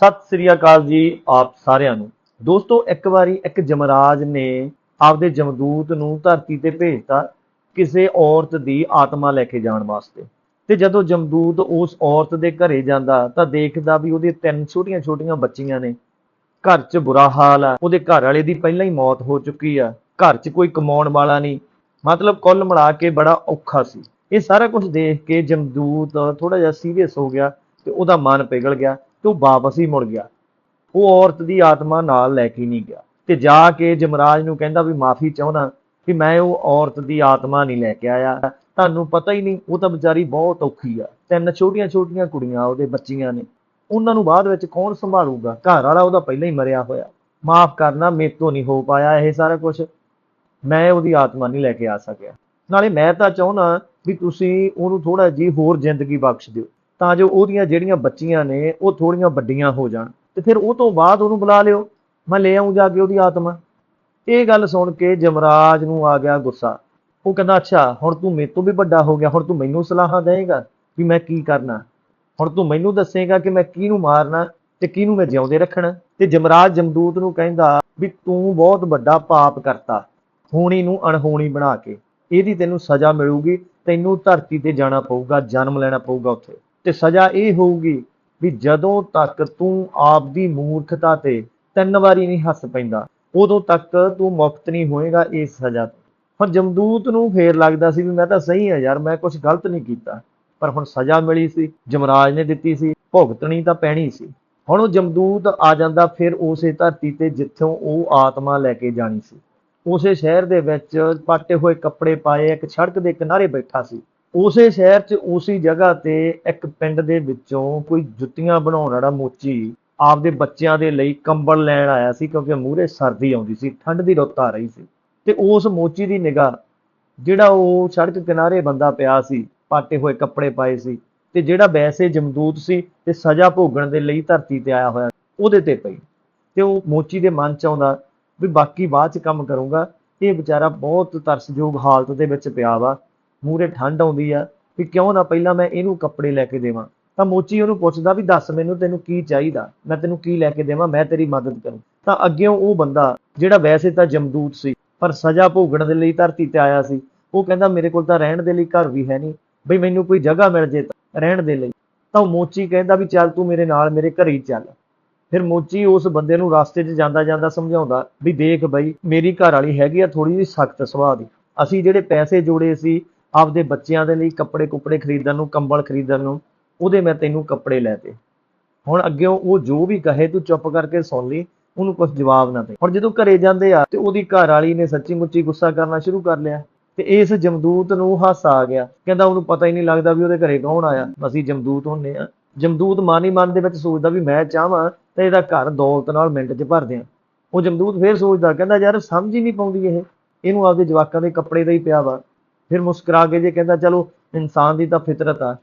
ਸਤਿ ਸ੍ਰੀ ਅਕਾਲ ਜੀ ਆਪ ਸਾਰਿਆਂ ਨੂੰ। ਦੋਸਤੋ, ਇੱਕ ਵਾਰੀ ਇੱਕ ਜਮਰਾਜ ਨੇ ਆਪਦੇ ਜਮਦੂਤ ਨੂੰ ਧਰਤੀ ਤੇ ਭੇਜਤਾ ਕਿਸੇ ਔਰਤ ਦੀ ਆਤਮਾ ਲੈ ਕੇ ਜਾਣ ਵਾਸਤੇ। ਤੇ ਜਦੋਂ ਜਮਦੂਤ ਉਸ ਔਰਤ ਦੇ ਘਰੇ ਜਾਂਦਾ ਤਾਂ ਦੇਖਦਾ ਵੀ ਉਹਦੇ ਤਿੰਨ ਛੋਟੀਆਂ-ਛੋਟੀਆਂ ਬੱਚੀਆਂ ਨੇ। ਘਰ 'ਚ ਬੁਰਾ ਹਾਲ ਆ, ਉਹਦੇ ਘਰ ਵਾਲੇ ਦੀ ਪਹਿਲਾਂ ਹੀ ਮੌਤ ਹੋ ਚੁੱਕੀ ਆ। ਘਰ 'ਚ ਕੋਈ ਕਮਾਉਣ ਵਾਲਾ ਨਹੀਂ। ਮਤਲਬ ਕੁੱਲ ਮਿਲਾ ਕੇ ਬੜਾ ਔਖਾ ਸੀ। ਇਹ ਸਾਰਾ ਕੁਝ ਦੇਖ ਕੇ ਜਮਦੂਤ ਥੋੜਾ ਜਿਹਾ ਸੀਰੀਅਸ ਹੋ ਗਿਆ ਤੇ ਉਹਦਾ ਮਨ ਪਿਘਲ ਗਿਆ। ਤੇ ਉਹ ਵਾਪਸ ਹੀ ਮੁੜ ਗਿਆ। ਉਹ ਔਰਤ ਦੀ ਆਤਮਾ ਨਾਲ ਲੈ ਕੇ ਨਹੀਂ ਗਿਆ ਤੇ ਜਾ ਕੇ ਜਮਰਾਜ ਨੂੰ ਕਹਿੰਦਾ ਵੀ ਮਾਫੀ ਚਾਹੁੰਦਾ ਕਿ ਮੈਂ ਉਹ ਔਰਤ ਦੀ ਆਤਮਾ ਨਹੀਂ ਲੈ ਕੇ ਆਇਆ। ਤੁਹਾਨੂੰ ਪਤਾ ਹੀ ਨਹੀਂ, ਉਹ ਤਾਂ ਵਿਚਾਰੀ ਬਹੁਤ ਔਖੀ ਆ। ਤਿੰਨ ਛੋਟੀਆਂ ਛੋਟੀਆਂ ਕੁੜੀਆਂ ਉਹਦੇ ਬੱਚੀਆਂ ਨੇ। ਉਹਨਾਂ ਨੂੰ ਬਾਅਦ ਵਿੱਚ ਕੌਣ ਸੰਭਾਲੂਗਾ? ਘਰ ਵਾਲਾ ਉਹਦਾ ਪਹਿਲਾਂ ਹੀ ਮਰਿਆ ਹੋਇਆ। ਮਾਫ ਕਰਨਾ ਮੇਰੇ ਤੋਂ ਨਹੀਂ ਹੋ ਪਾਇਆ ਇਹ ਸਾਰਾ ਕੁਝ ਮੈਂ ਉਹਦੀ ਆਤਮਾ ਨਹੀਂ ਲੈ ਕੇ ਆ ਸਕਿਆ। ਨਾਲੇ ਮੈਂ ਤਾਂ ਚਾਹੁੰਦਾ ਵੀ ਤੁਸੀਂ ਉਹਨੂੰ ਥੋੜਾ ਜੀ ਹੋਰ ਜ਼ਿੰਦਗੀ ਬਖਸ਼ ਦਿਓ। ਤਾਂ ਜੋ ਉਹਦੀਆਂ ਜਿਹੜੀਆਂ ਬੱਚੀਆਂ ਨੇ, ਉਹ ਥੋੜੀਆਂ ਵੱਡੀਆਂ ਹੋ ਜਾਣ। ਤੇ ਫਿਰ ਉਹ ਤੋਂ ਬਾਅਦ ਉਹਨੂੰ ਬੁਲਾ ਲਿਓ। ਮੈਂ ਲੈ ਆਉਂ ਜਾ ਕੇ ਉਹਦੀ ਆਤਮਾ। ਇਹ ਗੱਲ ਸੁਣ ਕੇ ਜਮਰਾਜ ਨੂੰ ਆ ਗਿਆ ਗੁੱਸਾ। ਉਹ ਕਹਿੰਦਾ, ਅੱਛਾ, ਹੁਣ ਤੂੰ ਮੇਰੇ ਤੋਂ ਵੀ ਵੱਡਾ ਹੋ ਗਿਆ। ਹੁਣ ਤੂੰ ਮੈਨੂੰ ਸਲਾਹਾਂ ਦੇਏਗਾ ਵੀ ਮੈਂ ਕੀ ਕਰਨਾ। ਹੁਣ ਤੂੰ ਮੈਨੂੰ ਦੱਸੇਗਾ ਕਿ ਮੈਂ ਕਿਹਨੂੰ ਮਾਰਨਾ ਤੇ ਕਿਹਨੂੰ ਮੈਂ ਜਿਉਂਦੇ ਰੱਖਣਾ। ਤੇ ਜਮਰਾਜ ਜਮਦੂਤ ਨੂੰ ਕਹਿੰਦਾ ਵੀ ਤੂੰ ਬਹੁਤ ਵੱਡਾ ਪਾਪ ਕਰਤਾ, ਹੋਣੀ ਨੂੰ ਅਣਹੋਣੀ ਬਣਾ ਕੇ। ਇਹਦੀ ਤੈਨੂੰ ਸਜ਼ਾ ਮਿਲੂਗੀ। ਤੈਨੂੰ ਧਰਤੀ ਤੇ ਜਾਣਾ ਪਊਗਾ, ਜਨਮ ਲੈਣਾ ਪਊਗਾ ਉੱਥੇ। ਤੇ ਸਜ਼ਾ ਇਹ ਹੋਊਗੀ ਵੀ ਜਦੋਂ ਤੱਕ ਤੂੰ ਆਪ ਦੀ ਮੂਰਖਤਾ ਤੇ ਤਿੰਨ ਵਾਰੀ ਨਹੀਂ ਹੱਸ ਪੈਂਦਾ, ਉਦੋਂ ਤੱਕ ਤੂੰ ਮੁਕਤ ਨਹੀਂ ਹੋਏਗਾ ਇਸ ਸਜ਼ਾ ਤੋਂ। ਹੁਣ ਜਮਦੂਤ ਨੂੰ ਫੇਰ ਲੱਗਦਾ ਸੀ ਵੀ ਮੈਂ ਤਾਂ ਸਹੀ ਆ ਯਾਰ, ਮੈਂ ਕੁਝ ਗਲਤ ਨਹੀਂ ਕੀਤਾ। ਪਰ ਹੁਣ ਸਜ਼ਾ ਮਿਲੀ ਸੀ, ਜਮਰਾਜ ਨੇ ਦਿੱਤੀ ਸੀ, ਭੁਗਤਣੀ ਤਾਂ ਪੈਣੀ ਸੀ। ਹੁਣ ਉਹ ਜਮਦੂਤ ਆ ਜਾਂਦਾ, ਫਿਰ ਉਸੇ ਧਰਤੀ ਤੇ ਜਿੱਥੋਂ ਉਹ ਆਤਮਾ ਲੈ ਕੇ ਜਾਣੀ ਸੀ। ਉਸੇ ਸ਼ਹਿਰ ਦੇ ਵਿੱਚ ਪਾਟੇ ਹੋਏ ਕੱਪੜੇ ਪਾਏ, ਇੱਕ ਸੜਕ ਦੇ ਕਿਨਾਰੇ ਬੈਠਾ ਸੀ। ਉਸੇ ਸ਼ਹਿਰ 'ਚ, ਉਸੇ ਜਗ੍ਹਾ ਤੇ ਇੱਕ ਪਿੰਡ ਦੇ ਵਿੱਚੋਂ ਕੋਈ ਜੁੱਤੀਆਂ ਬਣਾਉਣ ਵਾਲਾ ਮੋਚੀ ਆਪਦੇ ਬੱਚਿਆਂ ਦੇ ਲਈ ਕੰਬਲ ਲੈਣ ਆਇਆ ਸੀ ਕਿਉਂਕਿ ਮੂਹਰੇ ਸਰਦੀ ਆਉਂਦੀ ਸੀ, ਠੰਡ ਦੀ ਰੁੱਤ ਆ ਰਹੀ ਸੀ। ਤੇ ਉਸ ਮੋਚੀ ਦੀ ਨਿਗਾਹ, ਜਿਹੜਾ ਉਹ ਸੜਕ ਕਿਨਾਰੇ ਬੰਦਾ ਪਿਆ ਸੀ, ਪਾਟੇ ਹੋਏ ਕੱਪੜੇ ਪਾਏ ਸੀ ਤੇ ਜਿਹੜਾ ਵੈਸੇ ਜਮਦੂਤ ਸੀ ਤੇ ਸਜ਼ਾ ਭੋਗਣ ਦੇ ਲਈ ਧਰਤੀ ਤੇ ਆਇਆ ਹੋਇਆ, ਉਹਦੇ ਤੇ ਪਈ। ਤੇ ਉਹ ਮੋਚੀ ਦੇ ਮਨ ਚ ਆਉਂਦਾ ਵੀ ਬਾਕੀ ਬਾਅਦ ਚ ਕੰਮ ਕਰੂੰਗਾ, ਇਹ ਵਿਚਾਰਾ ਬਹੁਤ ਤਰਸਯੋਗ ਹਾਲਤ ਦੇ ਵਿੱਚ ਪਿਆ ਵਾ। ਮੂਹਰੇ ਠੰਡ ਆਉਂਦੀ ਆ ਵੀ ਕਿਉਂ ਨਾ ਪਹਿਲਾਂ ਮੈਂ ਇਹਨੂੰ ਕੱਪੜੇ ਲੈ ਕੇ ਦੇਵਾਂ। ਤਾਂ ਮੋਚੀ ਉਹਨੂੰ ਪੁੱਛਦਾ ਵੀ ਦੱਸ ਮੈਨੂੰ ਤੈਨੂੰ ਕੀ ਚਾਹੀਦਾ? ਮੈਂ ਤੈਨੂੰ ਕੀ ਲੈ ਕੇ ਦੇਵਾਂ? ਮੈਂ ਤੇਰੀ ਮਦਦ ਕਰੂੰ। ਤਾਂ ਅੱਗਿਓਂ ਉਹ ਬੰਦਾ, ਜਿਹੜਾ ਵੈਸੇ ਤਾਂ ਜਮਦੂਤ ਸੀ, ਪਰ ਸਜ਼ਾ ਭੋਗਣ ਦੇ ਲਈ ਧਰਤੀ ਤੇ ਆਇਆ ਸੀ, ਉਹ ਕਹਿੰਦਾ ਮੇਰੇ ਕੋਲ ਤਾਂ ਰਹਿਣ ਦੇ ਲਈ ਘਰ ਵੀ ਹੈ ਨਹੀਂ, ਬਈ ਮੈਨੂੰ ਕੋਈ ਜਗ੍ਹਾ ਮਿਲ ਜੇ ਤਾਂ ਰਹਿਣ ਦੇ ਲਈ। ਤਾਂ ਉਹ ਮੋਚੀ ਕਹਿੰਦਾ ਵੀ ਚੱਲ ਤੂੰ ਮੇਰੇ ਨਾਲ ਮੇਰੇ ਘਰੇ ਹੀ ਚੱਲ। ਫਿਰ ਮੋਚੀ ਉਸ ਬੰਦੇ ਨੂੰ ਰਸਤੇ 'ਚ ਜਾਂਦਾ ਜਾਂਦਾ ਸਮਝਾਉਂਦਾ ਵੀ ਦੇਖ ਬਈ ਮੇਰੀ ਘਰ ਵਾਲੀ ਹੈਗੀ ਆ ਥੋੜੀ ਜਿਹੀ ਸਖਤ ਸੁਭਾਅ ਦੀ। ਅਸੀਂ ਜਿਹੜੇ ਪੈਸੇ ਜੋੜੇ ਸੀ ਆਪਦੇ ਬੱਚਿਆਂ ਦੇ ਲਈ ਕੱਪੜੇ ਕੁੱਪੜੇ ਖਰੀਦਣ ਨੂੰ, ਕੰਬਲ ਖਰੀਦਣ ਨੂੰ, ਉਹਦੇ ਮੈਂ ਤੈਨੂੰ ਕੱਪੜੇ ਲੈ ਤੇ। ਹੁਣ ਅੱਗੇ ਉਹ ਜੋ ਵੀ ਕਹੇ ਤੂੰ ਚੁੱਪ ਕਰਕੇ ਸੁਣ ਲਈ, ਉਹਨੂੰ ਕੁਝ ਜਵਾਬ ਨਾ ਦੇ। ਹੁਣ ਜਦੋਂ ਘਰੇ ਜਾਂਦੇ ਆ, ਤੇ ਉਹਦੀ ਘਰ ਵਾਲੀ ਨੇ ਸੱਚੀ ਮੁੱਚੀ ਗੁੱਸਾ ਕਰਨਾ ਸ਼ੁਰੂ ਕਰ ਲਿਆ। ਤੇ ਇਸ ਜਮਦੂਤ ਨੂੰ ਹਾਸਾ ਆ ਗਿਆ। ਕਹਿੰਦਾ ਉਹਨੂੰ ਪਤਾ ਹੀ ਨਹੀਂ ਲੱਗਦਾ ਵੀ ਉਹਦੇ ਘਰੇ ਕੌਣ ਆਇਆ। ਅਸੀਂ ਜਮਦੂਤ ਹੁੰਨੇ ਆ। ਜਮਦੂਤ ਮਨ ਹੀ ਮਨ ਦੇ ਵਿੱਚ ਸੋਚਦਾ ਵੀ ਮੈਂ ਚਾਹਾਂ ਤੇ ਇਹਦਾ ਘਰ ਦੌਲਤ ਨਾਲ ਮਿੰਟ 'ਚ ਭਰ ਦਿਆਂ। ਉਹ ਜਮਦੂਤ ਫੇਰ ਸੋਚਦਾ, ਕਹਿੰਦਾ ਯਾਰ ਸਮਝ ਹੀ ਨਹੀਂ ਪਾਉਂਦੀ ਇਹ। ਇਹਨੂੰ ਆਪਦੇ ਜਵਾਕਾਂ ਦੇ ਕੱਪੜੇ ਦਾ ਹੀ ਪਿਆ ਵਾ। ਫਿਰ ਮੁਸਕਰਾ ਕੇ ਜੇ ਕਹਿੰਦਾ, ਚਲੋ, ਇਨਸਾਨ ਦੀ ਤਾਂ ਫਿਤਰਤ ਆ।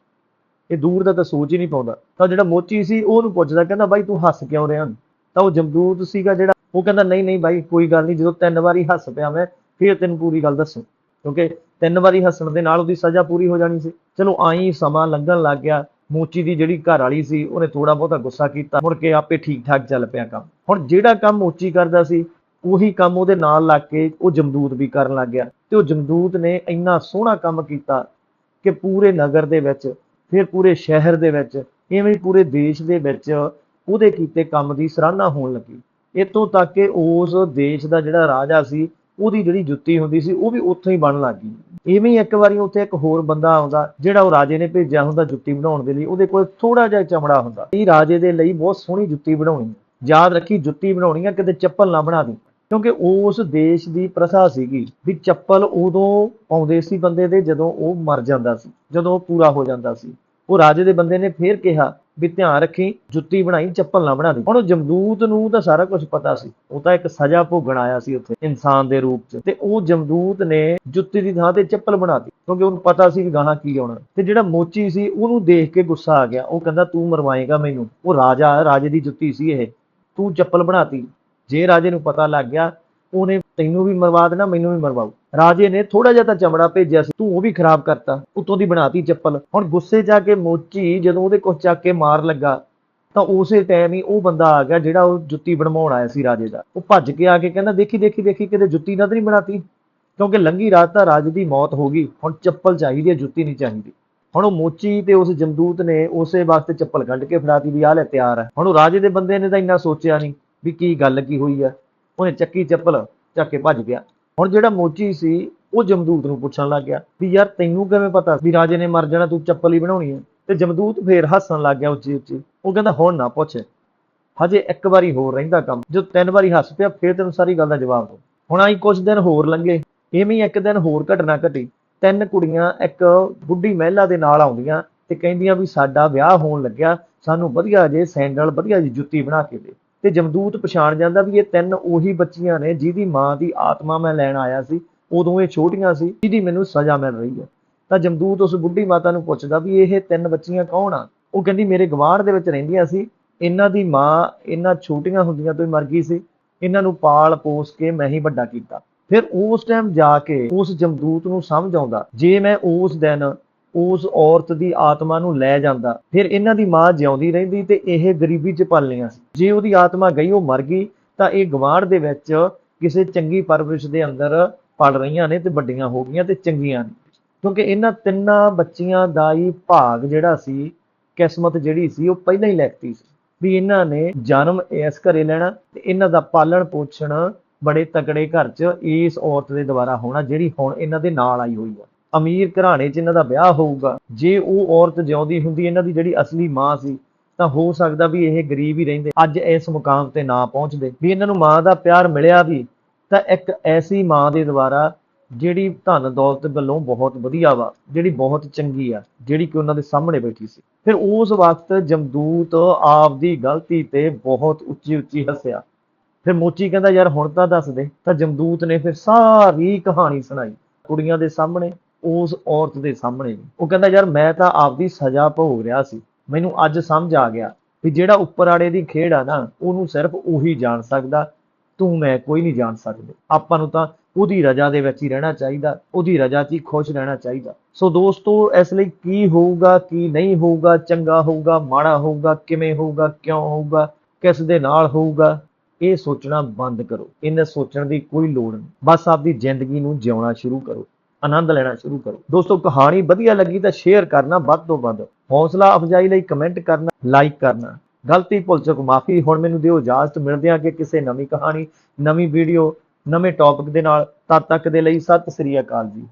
ਇਹ ਦੂਰ ਦਾ ਤਾਂ ਸੋਚ ਹੀ ਨਹੀਂ ਪਾਉਂਦਾ। ਤਾਂ ਜਿਹੜਾ ਮੋਚੀ ਸੀ, ਉਹ ਉਹਨੂੰ ਪੁੱਛਦਾ, ਕਹਿੰਦਾ, ਬਾਈ, ਤੂੰ ਹੱਸ ਕਿਉਂ ਰਿਹਾ? ਤਾਂ ਉਹ ਜਮਦੂਤ ਸੀਗਾ ਜਿਹੜਾ, ਉਹ ਕਹਿੰਦਾ, ਨਹੀਂ ਨਹੀਂ ਬਾਈ, ਕੋਈ ਗੱਲ ਨਹੀਂ, ਜਦੋਂ ਤਿੰਨ ਵਾਰੀ ਹੱਸ ਪਿਆ ਮੈਂ, ਫਿਰ ਤੈਨੂੰ ਪੂਰੀ ਗੱਲ ਦੱਸੂ। ਕਿਉਂਕਿ ਤਿੰਨ ਵਾਰੀ ਹੱਸਣ ਦੇ ਨਾਲ ਉਹਦੀ ਸਜ਼ਾ ਪੂਰੀ ਹੋ ਜਾਣੀ ਸੀ। ਚਲੋ, ਆਈ ਸਮਾਂ ਲੰਘਣ ਲੱਗ ਗਿਆ। ਮੋਚੀ ਦੀ ਜਿਹੜੀ ਘਰ ਵਾਲੀ ਸੀ, ਉਹਨੇ ਥੋੜਾ ਬਹੁਤਾ ਗੁੱਸਾ ਕੀਤਾ। ਮੁੜ ਕੇ ਆਪੇ ਠੀਕ ਠਾਕ ਚੱਲ ਪਿਆ ਕੰਮ। ਹੁਣ ਜਿਹੜਾ ਕੰਮ ਮੋਚੀ ਕਰਦਾ ਸੀ, ਉਹੀ ਕੰਮ ਉਹਦੇ ਨਾਲ ਲੱਗ ਕੇ ਉਹ ਜਮਦੂਤ ਵੀ ਕਰਨ ਲੱਗ ਗਿਆ। ਤੇ ਉਹ ਜਮਦੂਤ ਨੇ ਇੰਨਾ ਸੋਹਣਾ ਕੰਮ ਕੀਤਾ ਕਿ ਪੂਰੇ ਨਗਰ ਦੇ ਵਿੱਚ, ਫਿਰ ਪੂਰੇ ਸ਼ਹਿਰ ਦੇ ਵਿੱਚ, ਇਵੇਂ ਪੂਰੇ ਦੇਸ਼ ਦੇ ਵਿੱਚ ਉਹਦੇ ਕੀਤੇ ਕੰਮ ਦੀ ਸਰਾਹਨਾ ਹੋਣ ਲੱਗੀ। ਇਤੋਂ ਤੱਕ ਕਿ ਉਸ ਦੇਸ਼ ਦਾ ਜਿਹੜਾ ਰਾਜਾ ਸੀ, ਉਹਦੀ ਜਿਹੜੀ ਜੁੱਤੀ ਹੁੰਦੀ ਸੀ, ਉਹ ਵੀ ਉੱਥੋਂ ਹੀ ਬਣਨ ਲੱਗ ਗਈ। ਇਵੇਂ ਹੀ ਇੱਕ ਵਾਰੀ ਉੱਥੇ ਇੱਕ ਹੋਰ ਬੰਦਾ ਆਉਂਦਾ, ਜਿਹੜਾ ਉਹ ਰਾਜੇ ਨੇ ਭੇਜਿਆ ਹੁੰਦਾ ਜੁੱਤੀ ਬਣਾਉਣ ਦੇ ਲਈ, ਉਹਦੇ ਕੋਲ ਥੋੜਾ ਜਿਹਾ ਚਮੜਾ ਹੁੰਦਾ। ਇਹ ਰਾਜੇ ਦੇ ਲਈ ਬਹੁਤ ਸੋਹਣੀ ਜੁੱਤੀ ਬਣਾਉਣੀ। ਯਾਦ ਰੱਖੀ, ਜੁੱਤੀ ਬਣਾਉਣੀ ਆ, ਕਿਤੇ ਚੱਪਲ ਨਾ ਬਣਾ ਦੀ ਕਿਉਂਕਿ ਉਸ ਦੇਸ਼ ਦੀ ਪ੍ਰਥਾ ਸੀਗੀ ਵੀ ਚੱਪਲ ਉਦੋਂ ਪਾਉਂਦੇ ਸੀ ਬੰਦੇ ਦੇ ਜਦੋਂ ਉਹ ਮਰ ਜਾਂਦਾ ਸੀ, ਜਦੋਂ ਉਹ ਪੂਰਾ ਹੋ ਜਾਂਦਾ ਸੀ। ਉਹ ਰਾਜੇ ਦੇ ਬੰਦੇ ਨੇ ਫੇਰ ਕਿਹਾ ਵੀ ਧਿਆਨ ਰੱਖੀ, ਜੁੱਤੀ ਬਣਾਈ, ਚੱਪਲ ਨਾ ਬਣਾ ਦੀ। ਹੁਣ ਉਹ ਜਮਦੂਤ ਨੂੰ ਤਾਂ ਸਾਰਾ ਕੁਝ ਪਤਾ ਸੀ। ਉਹ ਤਾਂ ਇੱਕ ਸਜ਼ਾ ਭੋਗਣ ਆਇਆ ਸੀ ਉੱਥੇ, ਇਨਸਾਨ ਦੇ ਰੂਪ 'ਚ। ਤੇ ਉਹ ਜਮਦੂਤ ਨੇ ਜੁੱਤੀ ਦੀ ਥਾਂ ਤੇ ਚੱਪਲ ਬਣਾਤੀ ਕਿਉਂਕਿ ਉਹਨੂੰ ਪਤਾ ਸੀ ਵੀ ਗਾਣਾ ਕੀ ਆਉਣਾ। ਤੇ ਜਿਹੜਾ ਮੋਚੀ ਸੀ, ਉਹਨੂੰ ਦੇਖ ਕੇ ਗੁੱਸਾ ਆ ਗਿਆ। ਉਹ ਕਹਿੰਦਾ, ਤੂੰ ਮਰਵਾਏਗਾ ਮੈਨੂੰ। ਉਹ ਰਾਜਾ, ਰਾਜੇ ਦੀ ਜੁੱਤੀ ਸੀ ਇਹ। ਤੂੰ ਚੱਪਲ ਬਣਾਤੀ ਜੇ ਰਾਜੇ ਨੂੰ ਪਤਾ ਲੱਗ ਗਿਆ, ਉਹਨੇ ਤੈਨੂੰ ਵੀ ਮਰਵਾ ਦੇਣਾ, ਮੈਨੂੰ ਵੀ ਮਰਵਾਉ ਰਾਜੇ ਨੇ ਥੋੜਾ ਜਿਹਾ ਤਾਂ ਚਮੜਾ ਭੇਜਿਆ ਸੀ, ਤੂੰ ਉਹ ਵੀ ਖਰਾਬ ਕਰਤਾ, ਉਤੋਂ ਦੀ ਬਣਾਤੀ ਚੱਪਲ। ਹੁਣ ਗੁੱਸੇ ਚ ਆ ਕੇ ਮੋਚੀ ਜਦੋਂ ਉਹਦੇ ਕੋਲ ਚੱਕ ਕੇ ਮਾਰ ਲੱਗਾ, ਤਾਂ ਉਸੇ ਟਾਈਮ ਹੀ ਉਹ ਬੰਦਾ ਆ ਗਿਆ ਜਿਹੜਾ ਉਹ ਜੁੱਤੀ ਬਣਵਾਉਣ ਆਇਆ ਸੀ ਰਾਜੇ ਦਾ। ਉਹ ਭੱਜ ਕੇ ਆ ਕੇ ਕਹਿੰਦਾ, ਦੇਖੀ ਦੇਖੀ ਦੇਖੀ, ਕਿਤੇ ਜੁੱਤੀ ਨਾ ਤਾਂ ਨਹੀਂ ਬਣਾਤੀ? ਕਿਉਂਕਿ ਲੰਗੀ ਰਾਤ ਤਾਂ ਰਾਜੇ ਦੀ ਮੌਤ ਹੋ ਗਈ, ਹੁਣ ਚੱਪਲ ਚਾਹੀਦੀ ਹੈ, ਜੁੱਤੀ ਨਹੀਂ ਚਾਹੀਦੀ। ਹੁਣ ਉਹ ਮੋਚੀ ਤੇ ਉਸ ਜਮਦੂਤ ਨੇ ਉਸੇ ਵਾਸਤੇ ਚੱਪਲ ਕੱਢ ਕੇ ਫੜਾਤੀ ਵੀ ਆਹ ਲੈ ਤਿਆਰ ਹੈ। ਹੁਣ ਉਹ ਰਾਜੇ ਦੇ ਬੰਦੇ ਨੇ ਤਾਂ ਇੰਨਾ ਸੋਚਿਆ ਨਹੀਂ। ਵੀ ਕੀ ਗੱਲ ਕੀ ਹੋਈ ਆ? ਉਹਨੇ ਚੱਕੀ ਚੱਪਲ ਚੱਕ ਕੇ ਭੱਜ ਗਿਆ। ਹੁਣ ਜਿਹੜਾ ਮੋਚੀ ਸੀ, ਉਹ ਜਮਦੂਤ ਨੂੰ ਪੁੱਛਣ ਲੱਗ ਗਿਆ ਵੀ ਯਾਰ ਤੈਨੂੰ ਕਿਵੇਂ ਪਤਾ ਵੀ ਰਾਜੇ ਨੇ ਮਰ ਜਾਣਾ, ਤੂੰ ਚੱਪਲ ਹੀ ਬਣਾਉਣੀ ਹੈ ਤੇ ਜਮਦੂਤ ਫੇਰ ਹੱਸਣ ਲੱਗ ਗਿਆ ਉੱਚੀ ਉੱਚੀ। ਉਹ ਕਹਿੰਦਾ, ਹੁਣ ਨਾ ਪੁੱਛ। ਹਜੇ ਇੱਕ ਵਾਰੀ ਹੋਰ ਰਹਿੰਦਾ ਕੰਮ। ਜੋ ਤਿੰਨ ਵਾਰੀ ਹੱਸ ਪਿਆ, ਫੇਰ ਤੈਨੂੰ ਸਾਰੀ ਗੱਲ ਦਾ ਜਵਾਬ ਦੋ ਹੁਣ ਆਈ ਕੁਝ ਦਿਨ ਹੋਰ ਲੰਘੇ। ਇਵੇਂ ਹੀ ਇੱਕ ਦਿਨ ਹੋਰ ਘਟਨਾ ਘਟੀ। ਤਿੰਨ ਕੁੜੀਆਂ ਇੱਕ ਬੁੱਢੀ ਮਹਿਲਾ ਦੇ ਨਾਲ ਆਉਂਦੀਆਂ ਤੇ ਕਹਿੰਦੀਆਂ ਵੀ ਸਾਡਾ ਵਿਆਹ ਹੋਣ ਲੱਗਿਆ, ਸਾਨੂੰ ਵਧੀਆ ਜੇ ਸੈਂਡਲ, ਵਧੀਆ ਜੀ ਜੁੱਤੀ ਬਣਾ ਕੇ ਦੇ। ਤੇ ਜਮਦੂਤ ਪਛਾਣ ਜਾਂਦਾ ਵੀ ਇਹ ਤਿੰਨ ਉਹੀ ਬੱਚੀਆਂ ਨੇ ਜਿਹਦੀ ਮਾਂ ਦੀ ਆਤਮਾ ਮੈਂ ਲੈਣ ਆਇਆ ਸੀ, ਉਦੋਂ ਇਹ ਛੋਟੀਆਂ ਸੀ, ਜਿਹਦੀ ਮੈਨੂੰ ਸਜ਼ਾ ਮਿਲ ਰਹੀ ਹੈ। ਤਾਂ ਜਮਦੂਤ ਉਸ ਬੁੱਢੀ ਮਾਤਾ ਨੂੰ ਪੁੱਛਦਾ ਵੀ ਇਹ ਤਿੰਨ ਬੱਚੀਆਂ ਕੌਣ ਆ? ਉਹ ਕਹਿੰਦੀ ਮੇਰੇ ਗਵਾਂਢ ਦੇ ਵਿੱਚ ਰਹਿੰਦੀਆਂ ਸੀ, ਇਹਨਾਂ ਦੀ ਮਾਂ ਇਹਨਾਂ ਛੋਟੀਆਂ ਹੁੰਦੀਆਂ ਤੋਂ ਹੀ ਮਰ ਗਈ ਸੀ, ਇਹਨਾਂ ਨੂੰ ਪਾਲ ਪੋਸ ਕੇ ਮੈਂ ਹੀ ਵੱਡਾ ਕੀਤਾ। ਫਿਰ ਉਸ ਟਾਈਮ ਜਾ ਕੇ ਉਸ ਜਮਦੂਤ ਨੂੰ ਸਮਝ ਆਉਂਦਾ, ਜੇ ਮੈਂ ਉਸ ਦਿਨ ਉਸ ਔਰਤ ਦੀ ਆਤਮਾ ਨੂੰ ਲੈ ਜਾਂਦਾ। ਫਿਰ ਇਹਨਾਂ ਦੀ ਮਾਂ ਜਿਉਂਦੀ ਰਹਿੰਦੀ ਤੇ ਇਹ ਗਰੀਬੀ 'ਚ ਪਲੀਆਂ ਸੀ। ਜੇ ਉਹਦੀ ਆਤਮਾ ਗਈ, ਉਹ ਮਰ ਗਈ, ਤਾਂ ਇਹ ਗਵਾਂਢ ਦੇ ਵਿੱਚ ਕਿਸੇ ਚੰਗੀ ਪਰਵਰਿਸ਼ ਦੇ ਅੰਦਰ ਪੜ ਰਹੀਆਂ ਨੇ ਤੇ ਵੱਡੀਆਂ ਹੋ ਗਈਆਂ ਤੇ ਚੰਗੀਆਂ ਨੇ। ਕਿਉਂਕਿ ਇਹਨਾਂ ਤਿੰਨਾਂ ਬੱਚੀਆਂ ਦਾ ਹੀ ਭਾਗ ਜਿਹੜਾ ਸੀ, ਕਿਸਮਤ ਜਿਹੜੀ ਸੀ, ਉਹ ਪਹਿਲਾਂ ਹੀ ਲਿਖਤੀ ਸੀ। ਵੀ ਇਹਨਾਂ ਨੇ ਜਨਮ ਇਸ ਘਰੇ ਲੈਣਾ ਤੇ ਇਹਨਾਂ ਦਾ ਪਾਲਣ ਪੋਸ਼ਣ ਬੜੇ ਤਕੜੇ ਘਰ 'ਚ ਇਸ ਔਰਤ ਦੇ ਦੁਆਰਾ ਹੋਣਾ, ਜਿਹੜੀ ਹੁਣ ਇਹਨਾਂ ਦੇ ਨਾਲ ਆਈ ਹੋਈ ਆ। ਅਮੀਰ ਘਰਾਣੇ 'ਚ ਇਹਨਾਂ ਦਾ ਵਿਆਹ ਹੋਊਗਾ, ਜੇ ਉਹ ਔਰਤ ਜਿਉਂਦੀ ਹੁੰਦੀ, ਇਹਨਾਂ ਦੀ ਜਿਹੜੀ ਅਸਲੀ ਮਾਂ ਸੀ, ਤਾਂ ਹੋ ਸਕਦਾ ਵੀ ਇਹ ਗਰੀਬ ਹੀ ਰਹਿੰਦੇ, ਅੱਜ ਇਸ ਮੁਕਾਮ ਤੇ ਨਾ ਪਹੁੰਚਦੇ। ਵੀ ਇਹਨਾਂ ਨੂੰ ਮਾਂ ਦਾ ਪਿਆਰ ਮਿਲਿਆ ਵੀ, ਤਾਂ ਇੱਕ ਐਸੀ ਮਾਂ ਦੇ ਦੁਆਰਾ ਜਿਹੜੀ ਧਨ ਦੌਲਤ ਵੱਲੋਂ ਬਹੁਤ ਵਧੀਆ ਵਾ, ਜਿਹੜੀ ਬਹੁਤ ਚੰਗੀ ਆ, ਜਿਹੜੀ ਕਿ ਉਹਨਾਂ ਦੇ ਸਾਹਮਣੇ ਬੈਠੀ ਸੀ। ਫਿਰ ਉਸ ਵਕਤ ਜਮਦੂਤ ਆਪਦੀ ਗਲਤੀ ਤੇ ਬਹੁਤ ਉੱਚੀ ਉੱਚੀ ਹੱਸਿਆ। ਫਿਰ ਮੋਚੀ ਕਹਿੰਦਾ, ਯਾਰ ਹੁਣ ਤਾਂ ਦੱਸ ਦੇ। ਤਾਂ ਜਮਦੂਤ ਨੇ ਫਿਰ ਸਾਰੀ ਕਹਾਣੀ ਸੁਣਾਈ ਕੁੜੀਆਂ ਦੇ ਸਾਹਮਣੇ। ਉਸ ਔਰਤ ਦੇ ਸਾਹਮਣੇ। ਵੀ। ਉਹ ਕਹਿੰਦਾ, ਯਾਰ, ਮੈਂ ਤਾਂ ਆਪਦੀ ਸਜ਼ਾ ਭੋਗ ਰਿਹਾ ਸੀ। ਮੈਨੂੰ ਅੱਜ ਸਮਝ ਆ ਗਿਆ ਵੀ ਜਿਹੜਾ ਉੱਪਰ ਆੜੇ ਦੀ ਖੇਡ ਆ ਨਾ, ਉਹਨੂੰ ਸਿਰਫ ਉਹੀ ਜਾਣ ਸਕਦਾ। ਤੂੰ, ਮੈਂ ਕੋਈ ਨਹੀਂ ਜਾਣ ਸਕਦੇ। ਆਪਾਂ ਨੂੰ ਤਾਂ ਉਹਦੀ ਰਜ਼ਾ ਦੇ ਵਿੱਚ ਹੀ ਰਹਿਣਾ ਚਾਹੀਦਾ। ਉਹਦੀ ਰਜ਼ਾ 'ਚ ਹੀ ਖੁਸ਼ ਰਹਿਣਾ ਚਾਹੀਦਾ। ਸੋ ਦੋਸਤੋ, ਇਸ ਲਈ ਕੀ ਹੋਊਗਾ, ਕੀ ਨਹੀਂ ਹੋਊਗਾ, ਚੰਗਾ ਹੋਊਗਾ, ਮਾੜਾ ਹੋਊਗਾ, ਕਿਵੇਂ ਹੋਊਗਾ, ਕਿਉਂ ਹੋਊਗਾ, ਕਿਸ ਦੇ ਨਾਲ ਹੋਊਗਾ, ਇਹ ਸੋਚਣਾ ਬੰਦ ਕਰੋ। ਇਹਨੇ ਸੋਚਣ ਦੀ ਕੋਈ ਲੋੜ ਨਹੀਂ। ਬਸ ਆਪਦੀ ਜ਼ਿੰਦਗੀ ਨੂੰ ਜਿਉਣਾ ਸ਼ੁਰੂ ਕਰੋ। ਆਨੰਦ ਲੈਣਾ ਸ਼ੁਰੂ ਕਰੋ। ਦੋਸਤੋ, ਕਹਾਣੀ ਵਧੀਆ ਲੱਗੀ ਤਾਂ ਸ਼ੇਅਰ ਕਰਨਾ ਵੱਧ ਤੋਂ ਵੱਧ। ਹੌਸਲਾ ਅਫਜ਼ਾਈ ਲਈ ਕਮੈਂਟ ਕਰਨਾ ਲਾਈਕ ਕਰਨਾ। ਗਲਤੀ ਭੁੱਲ ਚੁੱਕ ਮਾਫੀ, ਹੁਣ ਮੈਨੂੰ ਦਿਓ ਇਜਾਜ਼ਤ। ਮਿਲਦੇ ਹਾਂ ਕਿ ਕਿਸੇ ਨਵੀਂ ਕਹਾਣੀ, ਨਵੀਂ ਵੀਡੀਓ ਨਵੇਂ ਟੌਪਿਕ ਦੇ ਨਾਲ। ਤਦ ਤੱਕ ਦੇ ਲਈ ਸਤਿ ਸ੍ਰੀ ਅਕਾਲ ਜੀ।